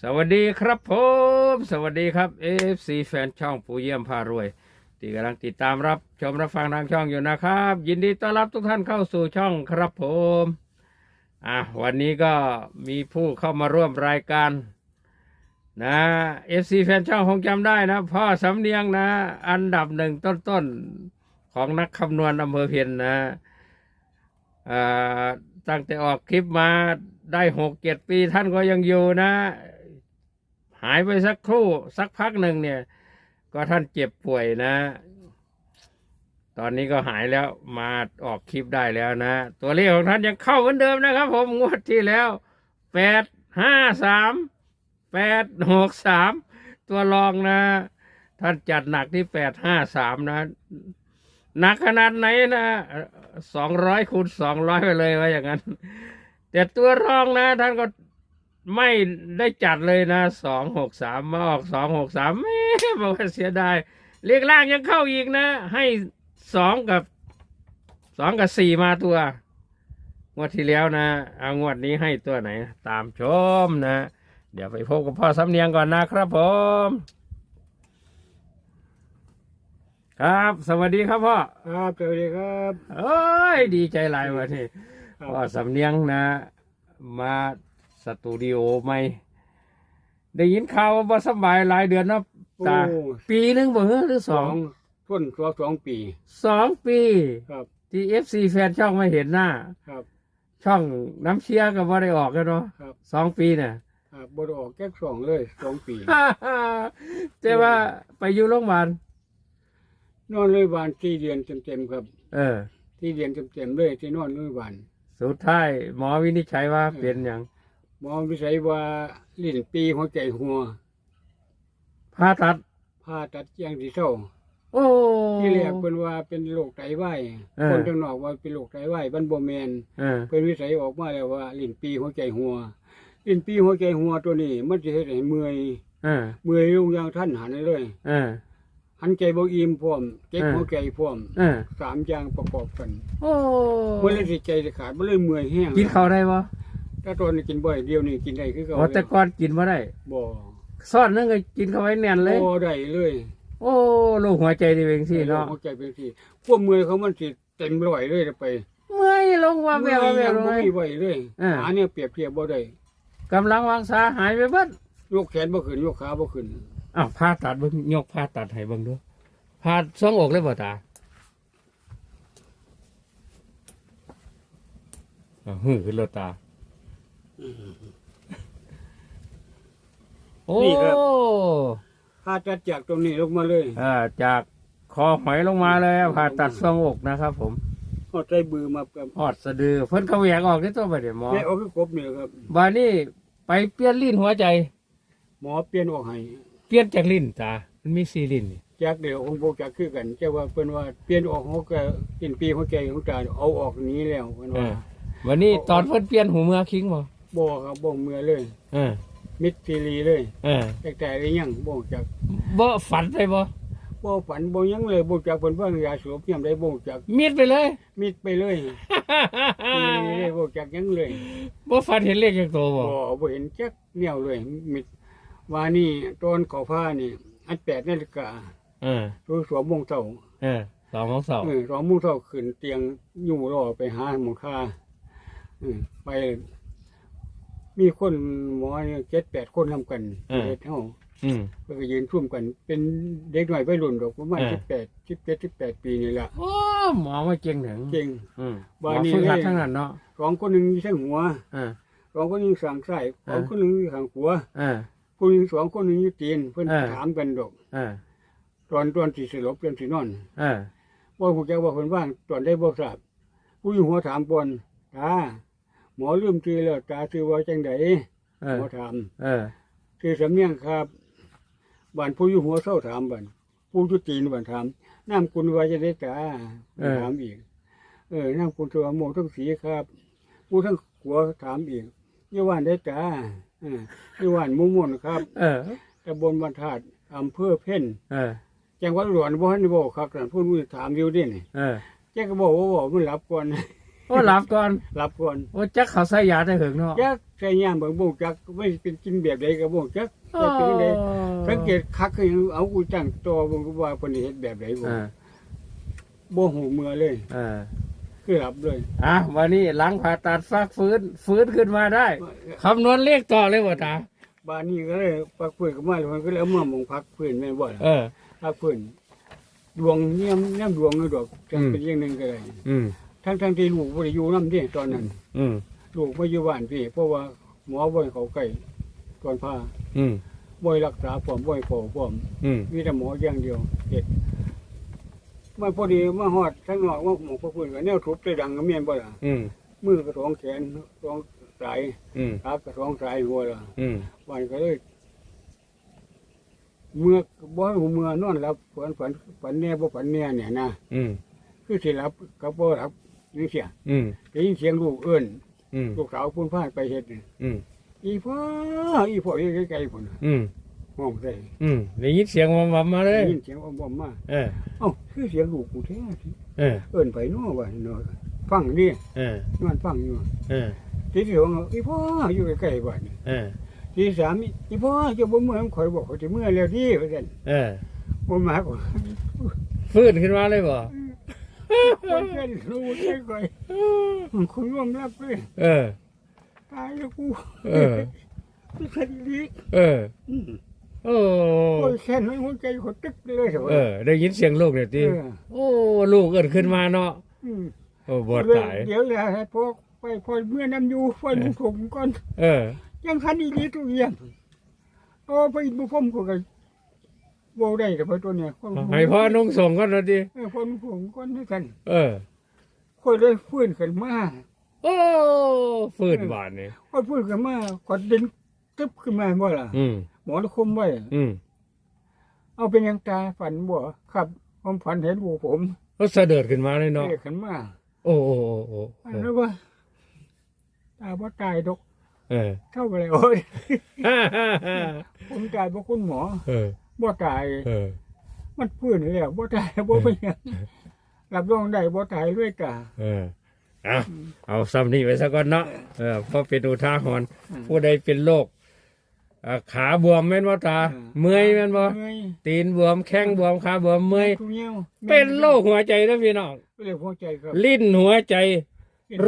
สวัสดีครับผม สวัสดีครับ FC แฟนช่องปูเยี่ยมพารวย ที่กำลังติดตามรับชมรับฟังทางช่องอยู่นะครับ ยินดีต้อนรับทุกท่านเข้าสู่ช่องครับผมอะวันนี้ก็มีผู้เข้ามาร่วมรายการนะ FC แฟนช่องคงจำได้นะ พ่อสำเนียงนะ อันดับหนึ่งต้นๆ ของนักคำนวณอำเภอเพียนนะอ่าตั้งแต่ออกคลิปมาได้หกเจ็ดปีท่านก็ยังอยู่นะ หายไปสักครู่สักพักหนึ่งเนี่ย ก็ท่านเจ็บป่วยนะ ตอนนี้ก็หายแล้วมาออกคลิปได้แล้วนะ ตัวเลขของท่านยังเข้าเหมือนเดิมนะครับ ผมงวดที่แล้วแปดห้าสามแปดหกสามตัวรองนะ ท่านจัดหนักที่แปดห้าสามนะหนักขนาดไหนนะสองร้อยคูณสองร้อยไปเลยว่าอย่างนั้น แต่ตัวรองนะ ท่านก็ ไม่ได้จัดเลยนะสองหกสามมาออกสองหกสามไม่บอกว่าเสียดายเรียกล่างยังเข้าอีกนะ ให้สองกับสองกับสี่มาตัว งวดที่แล้วนะเอางวดนี้ให้ตัวไหน ตามชมนะ เดี๋ยวไปพบกับพ่อสำเนียงก่อนนะครับผม ครับ สวัสดีครับพ่อครับสวัสดีครับเอ้ยดีใจหลายวันนี้ครับพ่อสำเนียงนะ มา สตูดิโอใหม่ได้ยินข่าวว่าบ่สบายหลายเดือนเนาะโอ้ตาปีหนึงบ่เหรอหรือสสอองงต้นตัวสองปี สองปีครับที่เอฟซีแฟนช่องไม่เห็นหน้า ครับ ช่องน้ำเชียร์ก็บ่ได้ออกแล้วเนาะครับ สองปีเนี่ย ครับบไดออกแก้สองเลยสองปี แต่ว่าไปอยู่โรงพยาบาลนอนเลยบานที่เดือนเต็มๆครับเออ ที่เดือนเต็มๆเลยที่นอนเลยบาน สุดท้ายหมอวินิจฉัยว่าเป็นอย่าง หมอวิสัยว่าลิ้นปีหัวใจหัวผ่าตัดผ่าตัดแยงที่เศร้าโอ้ที่แรกเป็นว่าเป็นโรคไตวายเออคนทางนอกว่าเป็นโรคไตวายบันโบแมนเออเป็นวิสัยออกมาแล้วว่าลิ้นปีหัวใจหัวลิ้นปีหัวใจหัวตัวนี้ มันจะเฮ็ดให้เมื่อยเออเมื่อยลงอย่างท่านหันเลยเออหันใจบ่อิ่มพร้อมเจ็บเออหัวใจพร้อมเออสามอย่างประกอบกันโอ้เมื่อเลยสิใจจะขาดเมื่อเลยเมื่อยแห้งกินข้าวได้บ่ ถ้าตอนนี้กินบ่อยเดียวนี่กินได้คือเก่าอ๋อแต่ก่อนกินบ่ได้บ่ซ่อนนึงก็กินเข้าไว้แน่นเลย บ่ได้เลย โอ้ลูกหัวใจนี่เป็นสิเนาะหัวใจเป็นที่ความเมื่อยเขามันสิเต็มร้อยเลยไปเมื่อยลงว่าแม่ว่าแม่ยังลงบ่เลยมีไหวเลยเออหาเนี่ยเปรียบเทียบบ่ได้กำลังวางสาหายไปเบิดยกแขนบ่ขึ้นยกขาบ่ขึ้นอ้าวผ่าตัดเบิ่งยกผ่าตัดให้เบิ่งดูผ่าสองอกเลยบ่ตาอ้าวหื้อขึ้นรถตา โอ้นี่ครับ ผ่าตัดจากตรงนี้ลงมาเลยอ่าจากคอหอยลงมาเลยผ่าตัดสองอกนะครับ ผมฮอดใจบือมากับหอดสะดือเพิ่นเขาแหวกออกที่ตัวไปเดี๋ยวหมอแม่เอาคือกบนี่ครับ บานี่ไปเปลี่ยนลิ้นหัวใจ หมอเปลี่ยนออกให้เปลี่ยนจากลิ้นตา มันมีสี่ลิ้นนี่จากเดี๋ยวคงบ่จักคือกันแต่ว่าเพิ่นว่าเปลี่ยนออกหัวก็กินปีหัวใจของตาเอาออกนี้แล้วเพิ่นเอว่าอวันนี้ตอนเพิ่นเปลี่ยนหูเมือคิงบ่ บ่ครับบ่เมื่อเลย เออ มิดซีรีเลยเออแต่แต่ได้ยังบ่จักบ่ฝันไปบ่บ่ฝันบ่หยังเลยบ่จักเพิ่นว่ายาสูบยามใดบ่จักมีดไปเลย มิดไปเลยซีรีเลยบ่จักหยังเลยบ่ฝันเห็นเลขจากโตบ่บ่บ่เห็นจักแนวเลยมิดว่านี่ตอนเข้าฟ้านี่ อัน8นาฬิกาเออรู้สวมโมงเช้าเออสองของสองเออสองโมงเช้าขึ้นเตียงอยู่รอไปหาหมอค่าเออไป มีคนหมอเนี่ย7-8คนนำกันเฮ็ดเฮาอืม เพื่อก็ยืนทุ่มกัน เป็นเด็กหน่อยไปรุ่นดอกประมาณเออ สิบแปดสิบเจ็ดสิบแปดปีนี่แหละโอ้หมอมาเก่งถึงเก่ง อืมหมบ้าอนนี้ฝึกหัดเลยทั้งนั้นเนาะสองคนหนึ่งอยู่ข้างหัวเออ สองคนหนึ่งสั่งไส้เอสอองคนหนึ่งอยู่ข้างหัวเออผู้หญิงสองคนหนึ่งอยู่ตีนเพื่อนเออ ถามกันดอก เออตอนตอนที่สลบตอนที่นอนเออว่าผู้แกว่าคนว่างตอนได้บ่ทราบผู้อยู่หัวถามปอนตาห มอลืมชื่อแล้วตาชื่อว่าจังไดเอหอมอถามเออชื่อสำเนียงครับบ้านผู้อยู่หัวเศร้าถามบ้านผู้อยู่ตีนบ้านถามน้ำคุณว่าจะได้ตาถามอีก เออน้ำคุณตัวโมทั้งสีครับ ผู้ทั้งหัวถามอีกยี่ว่านได้จ้าเออยี่ว่านมุ่งมุ่นครับเออตำบลบรรทัดอำเภอเพ่นเออจังหวัดหลวงบ่ทันได้บอกครับแต่ผู้นู้นถามอยู่ดินี่เออแกก็บอกว่าบอกมันรับก่อน โอ้หลับก่อนรับก่อนโอ้จักเขาใส่ยาได้หึงเนาะแกใส่ย่ามบางบ่จักไม่เป็นกินแบบใดก็บ่จักใส่เป็นจังไดสังเกตคักคือเอากูตั้งตัวบ่ว่าเพิ่นเฮ็ดแบบใดบ่อ่าบ่หูเมื่อเลยอ่าคือหลับเลยอะวันนี้หลังผ่าตัดฟักฟื้น ฟื้นขึ้นมาได้คำนวณเลขต่อเลยบ่ตาบ้านนี้ก็เลยพักพื้นก็มาแล้วมันก็เลยเอามาหมองพักพื้นแม่นบ่ล่ะเออพักพื้นดวงเนียมเนียมดวงเลยดอกจังอืมเป็นอย่างหนึงก็ได้อืม ทั้งทั้งๆที่ลูกบ่ได้อยู่นำเด้ตอนนั้น อืมลูกมาอยู่บ้านพี่ เพราะว่าหมอบ่ให้เขาใกล้ตอนพาอืมบ่ให้รักษาพร้อมบ่ให้เฝ้าพร้อมอืมมีแต่หมออย่างเดียวเฮ็ดมาพอดีมาฮอดทั้งนอกว่าหมอพระพื้นก็แนวทุบได้ดังก็แม่นบ่ล่ะอืมมือก็ท้องแขนท้องสายอืมขาก็ท้องสายหัวล่ะอืมวันก็เลยเมื่อบ่หูเมื่อนอนรับฝันฝันฝันแน่บ่ฝันแน่เนี่ยนะ อืมคือสิรับกับบ่รับ นี่เสียอืมได้ยินเสียงลูกเอิ้นอืมลูกสาวพุ่นพาไปเฮ็ดนี่อืมอีพ่ออีพ่ออยู่ไกลๆพุ่นน่ะอืมห้องใส่อืมได้ยินเสียงวัมวัมมาเลได้ย ยินเสียงอ้อมๆมาเออ เอ้าคือเสียงลูกกูแท้สิเออ เอิ้นไปเนาะว่าเนาะฟังดิเออ นอนฟังอยู่เออ ทีที่สองอีพ่ออยู่ใกล้ๆบ้านนี่เออ ทีที่สามอีพ่อเจะบ่เมื่อข่อยบอกเขาสิเมื่อแล้วดิว่าซั่นเออบ่มาก็ฟื้นขึ้นมาเลยบ่ คนเช่นรู้ใช่ก่อยคุณยอมรับเลยเออ ตายแล้วกูเออไม่ใช่ดีเออโอ้คนแค่นั้นหัวใจเขาตึกเลยเถอะเออ ได้ยินเสียงลูกเนี่ยเอทีอโอ้ลูกเอิดขึ้นมาเนาะมโอ้บอดตายเดี๋ยวเลยให้พวกไปพอเมื่อนำอยู่พอดูถมก่อน เออ ยังคันอีนี้ตัวเยี่ยมโอ้ไปบุพมก็ กันโวได้แต่พอตัวเนี้ยคนให้พ่อนุ่งส่งก่อนนะทีเออคนผมก่อนให้กัน เออคนเลยฟื้นขึ้นมาโอ้ฟื้นบานนี่คนฟื้นขึ้นมาขอดินตึ๊บขึ้นมาบ่ล่ะอืมหมอคุมไว้อืมเอาเป็นยังตาฝันบ่ครับผมฝันเห็นลูกผมก็เสด็จขึ้นมาเลยเนาะเรียกขึ้นมา โอ้โอ้โอ้โอ้อันนั้นว่าตาบ่ตายดอกเออเท่าไปเลยโอ้ยฮ่าฮ่าฮ่าผมตายบ่คุณหมอ เออ บ่ตาย เออ มันพื้นแล้วบ่ตายบ่เป็นหยังรับรองได้บ่ตายด้วยกา เออเอาเอาซ้ำนี่ไว้ซะก่อนเนาะเออเพราะเป็นอุทาหรณ์ผู้ใดเป็นโรคอ่าขาบวมแม่นบ่ตาเมื่อยแม่นบ่เมื่อยตีนบวมแข้งบวมขาบวมเมื่อยทุกอย่างเป็นโรคหัวใจนะพี่น้องเป็นโรคหัวใจครับลิ้นหัวใจ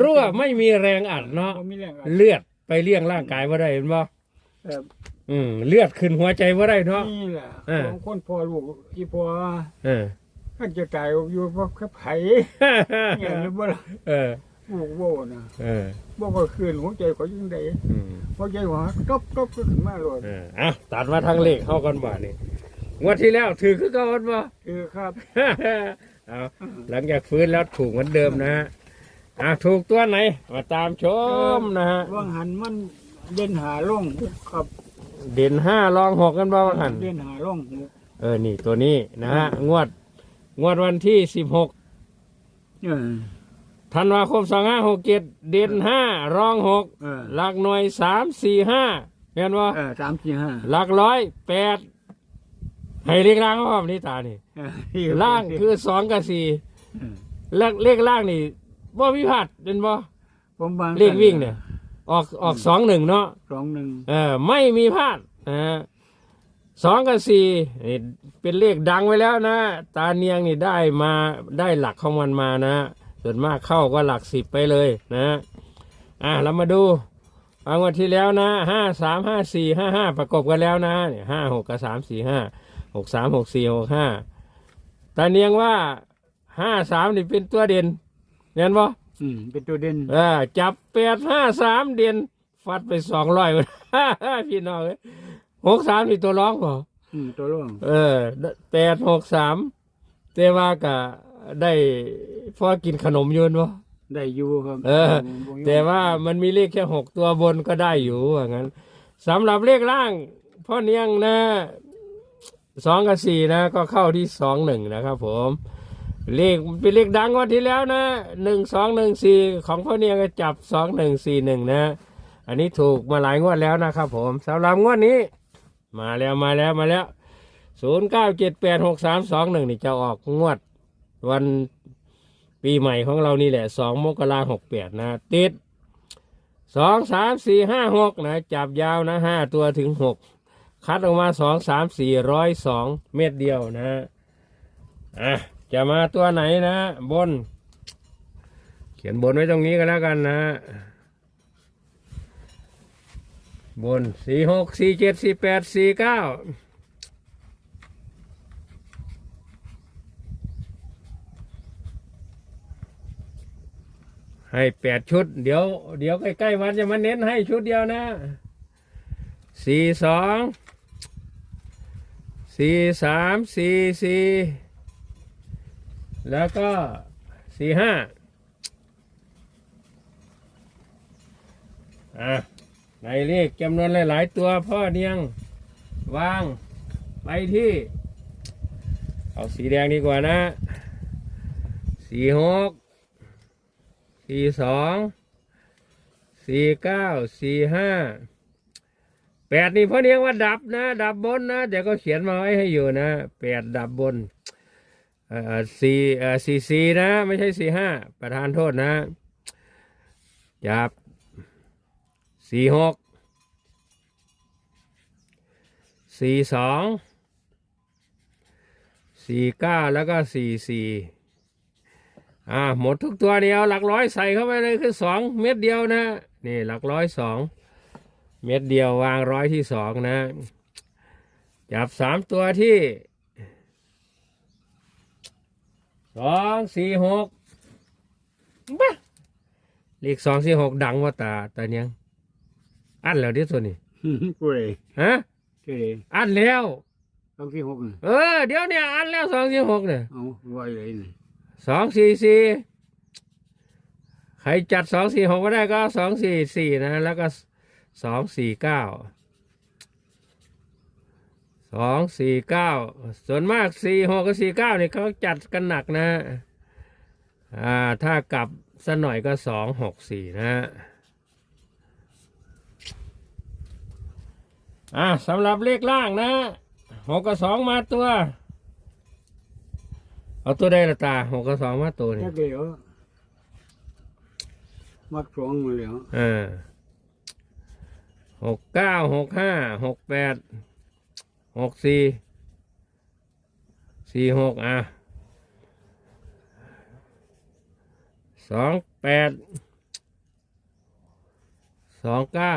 รั่วไม่มีแรงอัดเนาะบ่มีแรงอัดเลือดไปเลี้ยงร่างกายบ่ได้เห็นบ่ ครับ อืมเลือดขึ้นหัวใจบ่ได้เนาะ นี่แหละเออ ของคนพ่อลูกอีพ่อเออท่านจะตายอยู่บ่กับไผเนี่ยหรือบ่ล่ะเออลูกบ่นะเออบ่ก็คืนหัวใจเขาจังได๋อืมหัวใจหัวตบตบก็ขึ้นมาโลดเอออะตัดมาทางเลขเข้ากันบ่านี่งวดที่แล้วถือคือเก่าบ่ คือครับ เอาหลังจากฟื้นแล้วถูกเหมือนเดิมนะฮะอะถูกตัวไหนมาตามชมนะฮะ ว่างหันมันเด่นหาลงครับ เด่นห้ารองหกกันบ้างหันเด่นหาลงเออนี่ตัวนี้นะฮะงวด งวดวันที่สิบหกเออ ธันวาคมสองห้าหกเจ็ดเด่นห้ารองหกเออ หลักหน่วยสามสี่ห้าเห็นว่าเออสามสี่ห้าหลักร้อยแปดให้เรียกล่างเขาแบบนี้ตานี่เออล่างคือสองกับสี่เออเลขเลขล่างนี่บ่มีผัดเป็นบ่ผมบางเลขวิ่งเนี่ย ออกออกสองหนึ่งเนาะสองหนึ่งเออไม่มีพลาดนะฮะสองกับสี่นี่เป็นเลขดังไว้แล้วนะ ตาเนียงนี่ได้มาได้หลักของมันมานะ ส่วนมากเข้าก็หลักสิบไปเลยนะ อะเรามาดูเอาวันที่แล้วนะห้าสามห้าสี่ห้าห้าประกบกันแล้วนะเนี่ยห้าหกกับสามสี่ห้าหกสามหกสี่หกห้าตาเนียงว่าห้าสามนี่เป็นตัวเด่นเห็นบ่ อืมเป็นตัวเด่นเออจับแปดห้าสามเด่นฟัดไปสองร้อย พี่น้องเอ้ยหกสามนี่ตัวร้องเปล่าอืมตัวร่วงเออแปดหกสามแต่ว่าก็ได้พอกินขนมอยืนวะ ได้อยู่ครับเออแต่ว่ามันมีเลขแค่หกตัวบนก็ได้อยู่ว่างั้นสำหรับเลขล่างพ่อเนียงนะสองกับสี่นะ ก็เข้าที่สองหนึ่งนะครับผม เลขเป็นเลขดังวันที่แล้วนะหนึ่งสองหนึ่งสี่ของพ่อเนียงก็จับสองหนึ่งสี่หนึ่งนะ อันนี้ถูกมาหลายงวดแล้วนะครับผมสำหรับงวดนี้ มาแล้วมาแล้วมาแล้วศูนย์เก้าเจ็ดแปดหกสามสองหนึ่งนี่จะออกงวด วันปีใหม่ของเรานี่แหละสองมกราหกแปดนะ ติดสองสามสี่ห้าหกนะ จับยาวนะห้าตัวถึงหกคัดออกมาสองสามสี่ร้อยสองเม็ดเดียวนะอะ จะมาตัวไหนนะบน เขียนบนไว้ตรงนี้ก็แล้วกันนะบนสี่หกสี่เจ็ดสี่แปดสี่เก้าให้แปดชุด เดี๋ยว เดี๋ยวใกล้ๆวันจะมาเน้นให้ชุดเดียวนะสี่สองสี่สามสี่สี่ แล้วก็สี่ห้าอะในเลขจำนวนหลาย ๆ ตัวพ่อเนียงวางไปที่ เอาสีแดงดีกว่านะสี่หกสี่สองสี่เก้าสี่ห้าแปดนี่พ่อเนียงว่าดับนะ ดับบนนะแต่ก็เขียนมาไว้ให้อยู่นะแปดดับบน เอ่อสี่เอ่อสี่สี่นะ ไม่ใช่สี่ห้าประธานโทษนะ จับสี่หกสี่สองสี่เก้าแล้วก็สี่สี่อ่าหมดทุกตัวนี่เอาหลักร้อยใส่เข้าไปเลยคือสองเม็ดเดียวนะ นี่หลักร้อยสองเม็ดเดียววางร้อยที่สองนะ จับสามตัวที่ สองสี่หกบ้าเลขสองสี่หกดังว่าตาตาเนี้ยงอันแล้วเดิตัวนี้กูเลยฮะเจ๊เลยอันแล้วต้องที่หกน่ะเออเดี๋ยวเนี่ยอันแล้วสองสี่หกเนี่ยเอาไว้เลยนี่สองสี่สี่ใครจัดสองสี่หกไม่ได้ก็สองสี่สี่นะ แล้วก็สองสี่เก้า สองสี่เก้าส่วนมากสี่หกกับสี่เก้านี่เขาจัดกันหนักนะอ่าถ้ากลับสักหน่อยก็สองหกสี่นะอ่าสำหรับเลขล่างนะหกกับสองมาตัว เอาตัวได้ละตาหกกับสองมาตัวนี่จักเดียวมักสองมาแล้วเออหกเก้าหกห้าหกแปด หกสี่สี่หกอะสองแปดสองเก้า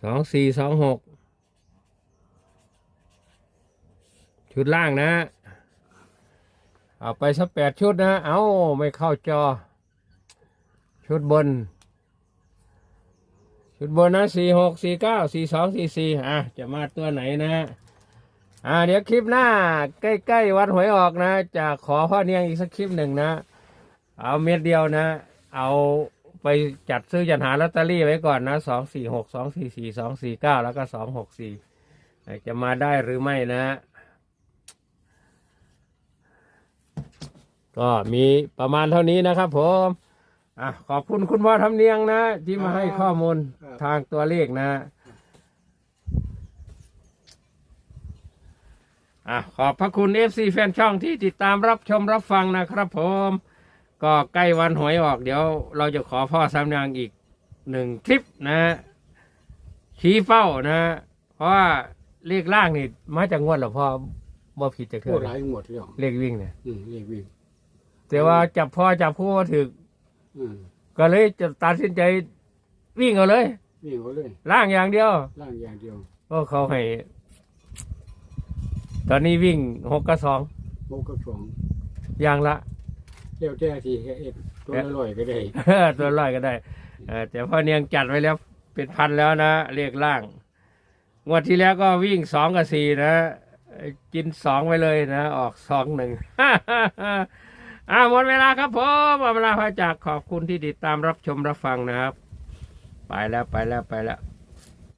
สองสี่สองหกชุดล่างนะ เอาไปสักแปดชุดนะ เอาไม่เข้าจอ ชุดบน ชุดบนนะสี่หกสี่เก้าสี่สองสี่สี่อะ จะมาตัวไหนนะ อ่า เดี๋ยวคลิปหน้า ใกล้ๆวัดหวยออกนะ จะขอพ่อเนียงอีกสักคลิปหนึ่งนะ เอาเม็ดเดียวนะ เอาไปจัดซื้อจัดหาลอตเตอรี่ไว้ก่อนนะสองสี่หกสองสี่สี่สองสี่เก้าแล้วก็สองหกสี่จะมาได้หรือไม่นะ ก็มีประมาณเท่านี้นะครับผม อะขอบคุณคุณพ่อทำเนียงนะ ที่มาให้ข้อมูลทางตัวเลขนะ อะขอบพระคุณ FC แฟนช่องที่ติดตามรับชมรับฟังนะครับผม ก็ใกล้วันหวยออกเดี๋ยวเราจะขอพ่อสำเนียงอีกหนึ่งคลิปนะชี้เป้านะ เพราะว่าเลขล่างนี่มาจากงวดหรอพ่อบ่ผิดจากเธพูอดหลายหมดแล้วเลขวิ่งเนี่ย อืมเรียกวิ่งแต่ว่าจับพ่อจับคู่มาถึก อืมก็เลยจะตัดสินใจวิ่งเอาเลย วิ่งเขาเลยล่างอย่างเดียว ล่างอย่างเดียวก็เขาให้ ตอนนี้วิ่งหกกับสองโมกับสองอย่างละ เลี้ยวแต่ทีแค่เอ็ดตัวละร้อยก็ได้ตัวร้อยก็ได้เออแต่พ่อเนียงจัดไว้แล้ว เป็นพันแล้วนะเรียกล่าง งวดที่แล้วก็วิ่งสองกับสี่นะ กินสองไปเลยนะ ออกสองหนึ่ง อ่าหมดเวลาครับผมหมดเวลาพระจากขอบคุณที่ติดตามรับชมรับฟังนะครับ ไปแล้วไปแล้วไปแล้ว